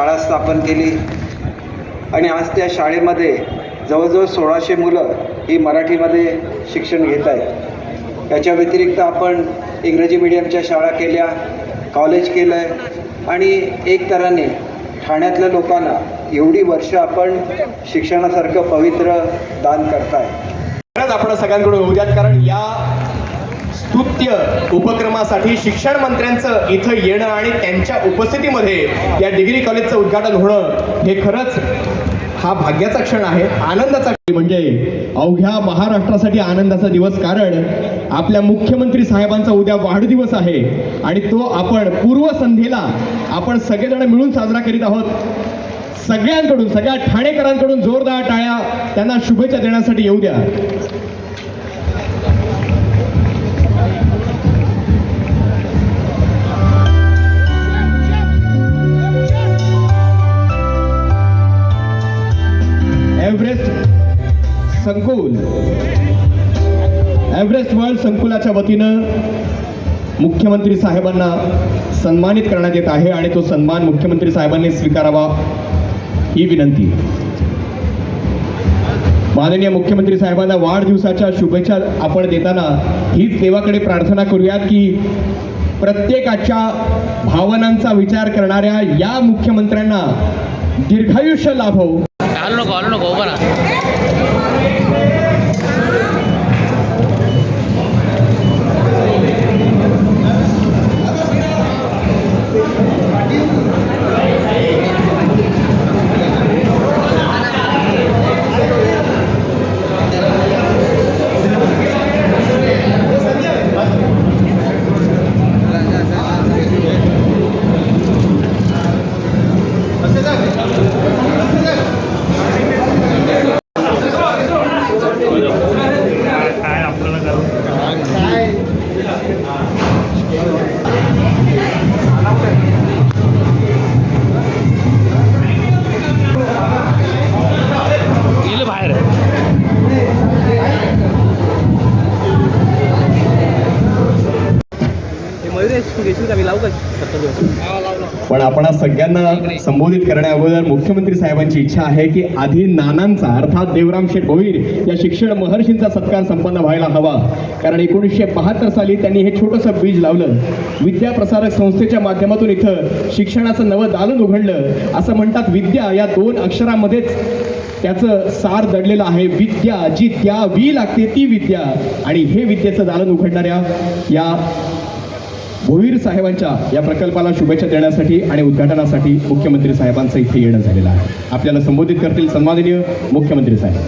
शाळा स्थापन केली. आणि आज त्या शाळेमध्ये जवळजवळ सोळाशे मुलं ही मराठीमध्ये शिक्षण घेत आहेत. त्याच्या व्यतिरिक्त आपण इंग्रजी मिडियमच्या शाळा केल्या कॉलेज केलं आहे आणि एक तऱ्हाने ठाण्यातल्या लोकांना एवढी वर्ष आपण शिक्षणासारखं पवित्र दान करताय. खरंच आपण सगळ्यांकडून होऊ द्यात कारण या स्तुत्य उपक्रमासाठी शिक्षण मंत्र्यांचं इथं येणं आणि त्यांच्या उपस्थितीमध्ये या डिग्री कॉलेजचं उद्घाटन होणं हे खरंच हा भाग्याचा क्षण आहे. आनंदाचा म्हणजे अवघ्या महाराष्ट्रासाठी आनंदाचा दिवस कारण आपल्या मुख्यमंत्री साहेबांचा उद्या वाढदिवस आहे आणि तो आपण पूर्वसंध्येला आपण सगळेजण मिळून साजरा करीत आहोत. सगळ्यांकडून सगळ्या ठाणेकरांकडून जोरदार टाळ्या त्यांना शुभेच्छा देण्यासाठी येऊ द्या. एव्हरेस्ट संकुल. एव्हरेस्ट वर्ल्ड संकुलाच्या वतीनं मुख्यमंत्री साहेबांना सन्मानित करण्यात येत आहे आणि तो सन्मान मुख्यमंत्री साहेबांनी स्वीकारावा ही विनंती. माननीय मुख्यमंत्री साहेबांना वाढदिवसाच्या शुभेच्छा आपण देताना हीच देवाकडे प्रार्थना करूयात की प्रत्येकाच्या भावनांचा विचार करणाऱ्या या मुख्यमंत्र्यांना दीर्घायुष्य लाभो. पण आपण आज सगळ्यांना संबोधित करण्या अगोदर मुख्यमंत्री साहेबांची इच्छा आहे की आधी नानांचा अर्थात देवराम शेठ भोईर या शिक्षण महर्षींचा सत्कार संपन्न व्हायला हवा. कारण एकोणीसशे बहात्तर साली त्यांनी हे छोटंसं बीज लावलं. विद्या प्रसारक संस्थेच्या माध्यमातून इथं शिक्षणाचं नवं दालन उघडलं. असं म्हणतात विद्या. या दोन अक्षरामध्येच त्याचं सार दडलेलं आहे. विद्या जी त्या वी लागते ती विद्या. आणि हे विद्येचं दालन उघडणाऱ्या या भोईर साहेबांच्या या प्रकल्पाला शुभेच्छा देण्यासाठी आणि उद्घाटनासाठी मुख्यमंत्री साहेबांचं इथे येणं झालेलं आहे. आपल्याला संबोधित करतील सन्माननीय मुख्यमंत्री साहेब.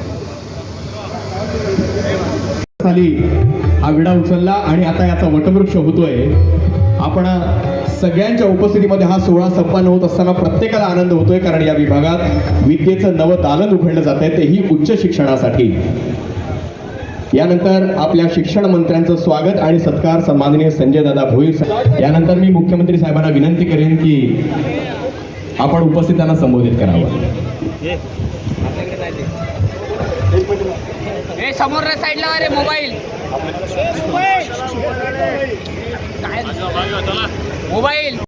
खाली हा विडा उचलला आणि आता याचा वटवृक्ष होतोय. आपण सगळ्यांच्या उपस्थितीमध्ये हा सोहळा संपन्न होत असताना प्रत्येकाला आनंद होतोय कारण या विभागात विद्येचं नवं दालन उघडलं जात आहे तेही उच्च शिक्षणासाठी. यानंतर आपल्या शिक्षण मंत्र्यांचं स्वागत आणि सत्कार सन्माननीय संजय दादा भोईर यानंतर मी मुख्यमंत्री साहेबांना विनंती करेन की आपण उपस्थितांना संबोधित करावं. समोर साईडला अरे मोबाईल. मोबाईल.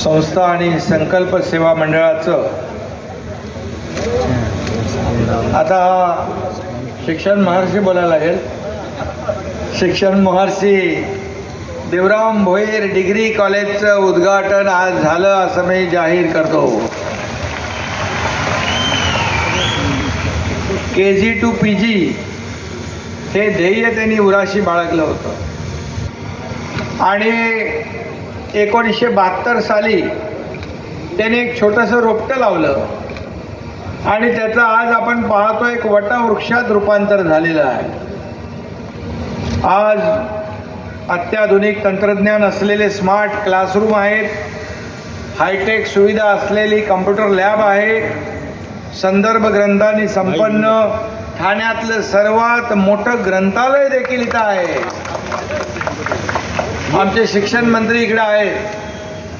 संस्था आणि संकल्प सेवा मंडळाचं. आता शिक्षण महर्षी बोलायला लागेल. शिक्षण महर्षी देवराम भोईर डिग्री कॉलेजचं उद्घाटन आज झालं असं मी जाहीर करतो. के जी टू पी जी हे ध्येय त्यांनी उराशी बाळगलं होतं. आणि एकोणीसशे बहात्तर साली त्याने एक छोटंसं रोपटं लावलं. आणि त्याचं आज आपण पाहतो एक वटवृक्षात रूपांतर झालेलं आहे. आज अत्याधुनिक तंत्रज्ञान असलेले स्मार्ट क्लासरूम आहेत. हायटेक सुविधा असलेली कम्प्युटर लॅब आहे. संदर्भ ग्रंथांनी संपन्न. ठाण्यातलं सर्वात मोठं ग्रंथालय देखील इथं आहे. आमचे शिक्षण मंत्री इकडे आहे.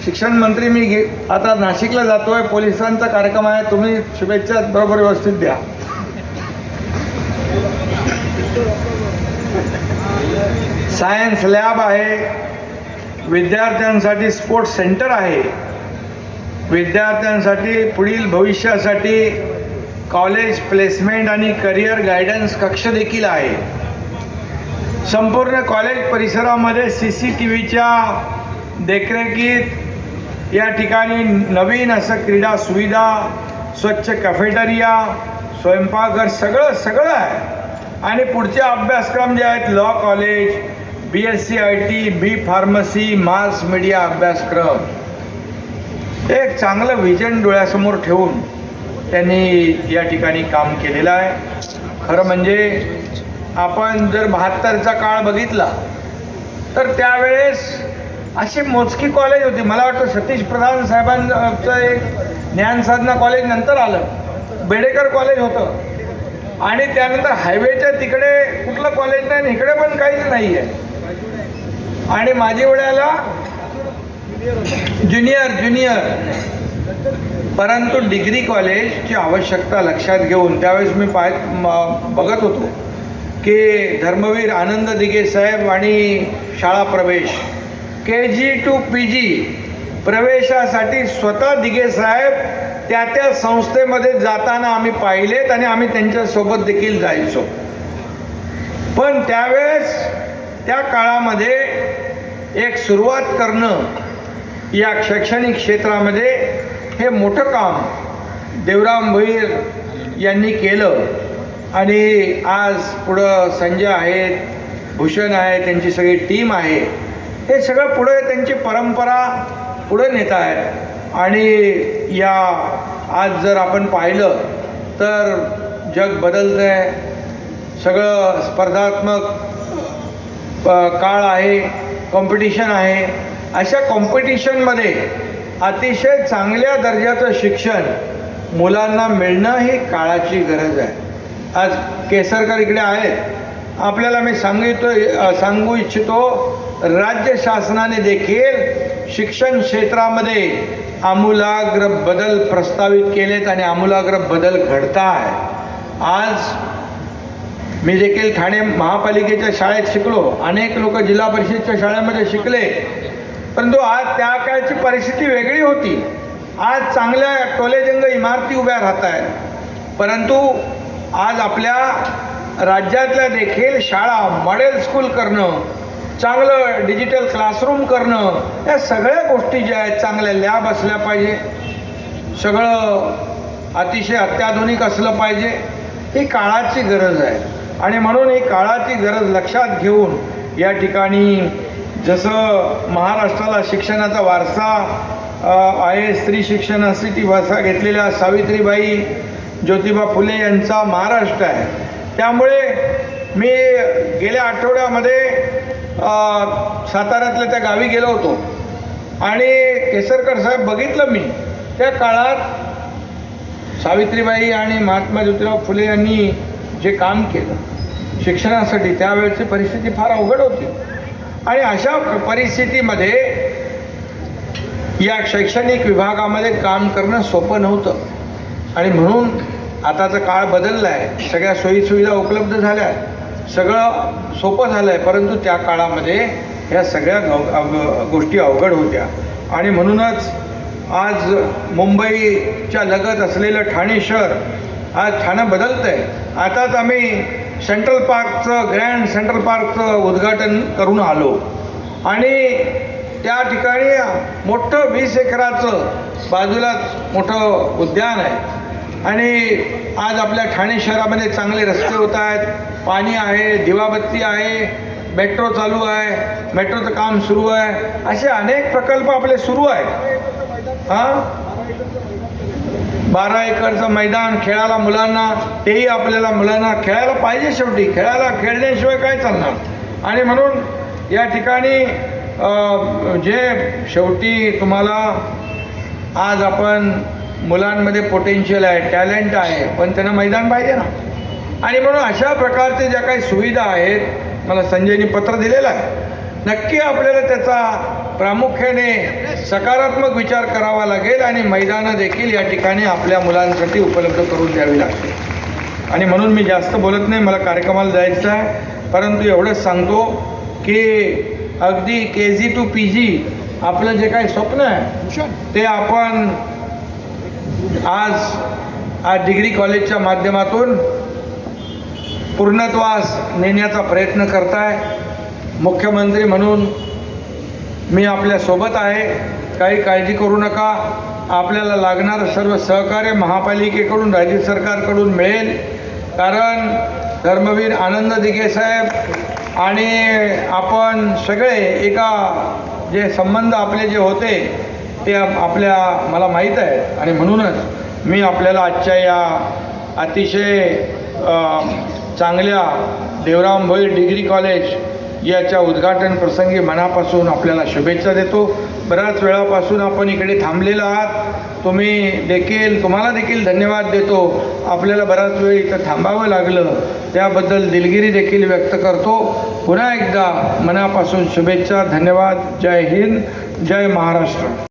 शिक्षण मंत्री मी घे आता नाशिकला जातोय पोलिसांचा कार्यक्रम आहे तुम्ही शुभेच्छा बरोबर व्यवस्थित द्या. सायन्स लॅब आहे विद्यार्थ्यांसाठी स्पोर्ट्स सेंटर आहे. विद्यार्थ्यांसाठी पुढील भविष्यासाठी कॉलेज प्लेसमेंट आणि करिअर गायडन्स कक्ष देखील आहे. संपूर्ण कॉलेज परिसरामध्ये सी सी टी व्हीच्या देखरेखीत या ठिकाणी नवीन असं क्रीडा सुविधा स्वच्छ कॅफेटेरिया स्वयंपाकघर सगळं सगळं आहे. आणि पुढचे अभ्यासक्रम जे आहेत law college B S C I T B pharmacy mass media अभ्यासक्रम. एक चांगलं विजन डोळ्यासमोर ठेवून त्यांनी या ठिकाणी काम केलेलं आहे. खरं म्हणजे आपण जर बहात्तरचा काळ बघितला तर त्यावेळेस अशी मोजकी कॉलेज होती. मला वाटतं सतीश प्रधान साहेबांचं एक ज्ञानसाधना कॉलेज नंतर आलं. बेडेकर कॉलेज होतं. आणि त्यानंतर हायवेच्या तिकडे कुठलं कॉलेज नाही आणि इकडे पण काहीच नाही आहे आणि माझी वेळेला ज्युनियर ज्युनियर परंतु डिग्री कॉलेजची आवश्यकता लक्षात घेऊन त्यावेळेस मी पाय म- बघत होतो. की धर्मवीर आनंद दिघे साहेब आणि शाळा प्रवेश. के जी टू पी जी प्रवेशासाठी स्वतः दिघे साहेब त्या त्या संस्थेमध्ये जाताना आम्ही पाहिलेत आणि आम्ही त्यांच्यासोबत देखील जायचो. पण त्यावेळेस त्या काळामध्ये एक सुरुवात करणं या शैक्षणिक क्षेत्रामध्ये हे मोठं काम देवराम भोईर यांनी केलं. आणि आज पुढं संजय आहेत भूषण आहे त्यांची सगळी टीम आहे. हे सगळं पुढं त्यांची परंपरा पुढे नेत आहेत. आणि या आज जर आपण पाहिलं तर जग बदलतं आहे सगळं स्पर्धात्मक काळ आहे कॉम्पिटिशन आहे. अशा कॉम्पिटिशनमध्ये अतिशय चांगल्या दर्जाचं शिक्षण मुलांना मिळणं ही काळाची गरज आहे. आज केसरकर इकडे आहेत आपल्याला मी सांगितो सांगू इच्छितो राज्य शासनाने देखील शिक्षण क्षेत्रामध्ये आमूलाग्र बदल प्रस्तावित केलेत आणि आमूलाग्र बदल घडता आहे आज मी देखील ठाणे महापालिकेच्या शाळेत शिकलो अनेक लोक जिल्हा परिषदच्या शाळेमध्ये शिकले परंतु आज त्या काळची परिस्थिती वेगळी होती। आज चांगल्या टोलेजंग इमारती उभ्या राहत आहेत परंतु आज आपल्या राज्यातल्या देखील शाळा मॉडेल स्कूल करणं चांगलं डिजिटल क्लासरूम करणं या सगळ्या गोष्टी ज्या आहेत चांगल्या लॅब असल्या पाहिजे. सगळं अतिशय अत्याधुनिक असलं पाहिजे. ही काळाची गरज आहे. आणि म्हणून ही काळाची गरज लक्षात घेऊन या ठिकाणी जसं महाराष्ट्राला शिक्षणाचा वारसा आहे स्त्री शिक्षणासाठी वारसा घेतलेल्या सावित्रीबाई ज्योतिबा फुले यांचा महाराष्ट्र आहे. त्यामुळे मी गेल्या आठवड्यामध्ये साताऱ्यातल्या त्या गावी गेलो होतो. आणि केसरकर साहेब बघितलं मी. त्या काळात सावित्रीबाई आणि महात्मा ज्योतिराव फुले यांनी जे काम केलं शिक्षणासाठी त्यावेळेची परिस्थिती फार अवघड होती. आणि अशा परिस्थितीमध्ये या शैक्षणिक विभागामध्ये काम करणं सोपं नव्हतं. आणि म्हणून आताचा काळ बदलला आहे सगळ्या सोयीसुविधा उपलब्ध झाल्या सगळं सोपं झालं आहे परंतु त्या काळामध्ये ह्या सगळ्या अव- गोष्टी अवघड होत्या. आणि म्हणूनच आज मुंबईच्या लगत असलेलं ठाणे शहर आज ठाणं बदलतं आहे आताच आम्ही सेंट्रल पार्कचं ग्रँड सेंट्रल पार्कचं उद्घाटन करून आलो. आणि त्या ठिकाणी मोठं वीस एकराचं बाजूलाच मोठं उद्यान आहे. आणि आज आपल्या ठाणे शहरामध्ये चांगले रस्ते होत आहेत. पाणी आहे दिवाबत्ती आहे मेट्रो चालू आहे मेट्रोचं काम सुरू आहे. असे अनेक प्रकल्प आपले सुरू आहेत. हां? बारा एकरचं मैदान खेळायला मुलांना तेही आपल्याला मुलांना खेळायला पाहिजे शेवटी. खेळायला खेळण्याशिवाय काय चालणार? आणि म्हणून या ठिकाणी जे शेवटी तुम्हाला आज आपण मुलांमध्ये पोटेन्शियल आहे टॅलेंट आहे पण त्यांना मैदान पाहिजे ना. आणि म्हणून अशा प्रकारचे ज्या काही सुविधा आहेत मला संजयनी पत्र दिलेलं आहे नक्की आपल्याला त्याचा प्रामुख्याने सकारात्मक विचार करावा लागेल आणि मैदानं देखील या ठिकाणी आपल्या मुलांसाठी उपलब्ध करून द्यावी लागतील. आणि म्हणून मी जास्त बोलत नाही मला कार्यक्रमाला जायचं आहे. परंतु एवढंच सांगतो की अगदी के जी टू पी जी आपलं जे काही स्वप्न आहे ते आपण आज आज डिग्री कॉलेजच्या माध्यमातून पूर्णत्वास नेण्याचा प्रयत्न करताय. मुख्यमंत्री म्हणून मी आपल्यासोबत आहे. काही काळजी करू नका. आपल्याला लागणारं सर्व सहकार्य महापालिकेकडून राज्य सरकारकडून मिळेल. कारण धर्मवीर आनंद दिघे साहेब आणि आपण सगळे एका जे संबंध आपले जे होते ते आपल्या मला माहीत आहे. आणि म्हणूनच मी आपल्याला आजच्या या अतिशय चांगल्या देवराम भोईर डिग्री कॉलेज याच्या उद्घाटन प्रसंगी मनापासून आपल्याला शुभेच्छा देतो. बऱ्याच वेळापासून आपण इकडे थांबलेला आहात. तुम्ही देखील तुम्हाला देखील धन्यवाद देतो. आपल्याला बराच वेळ इथं थांबावं लागलं. त्याबद्दल दिलगिरी देखील व्यक्त करतो. पुन्हा एकदा मनापासून शुभेच्छा धन्यवाद. जय हिंद जय महाराष्ट्र.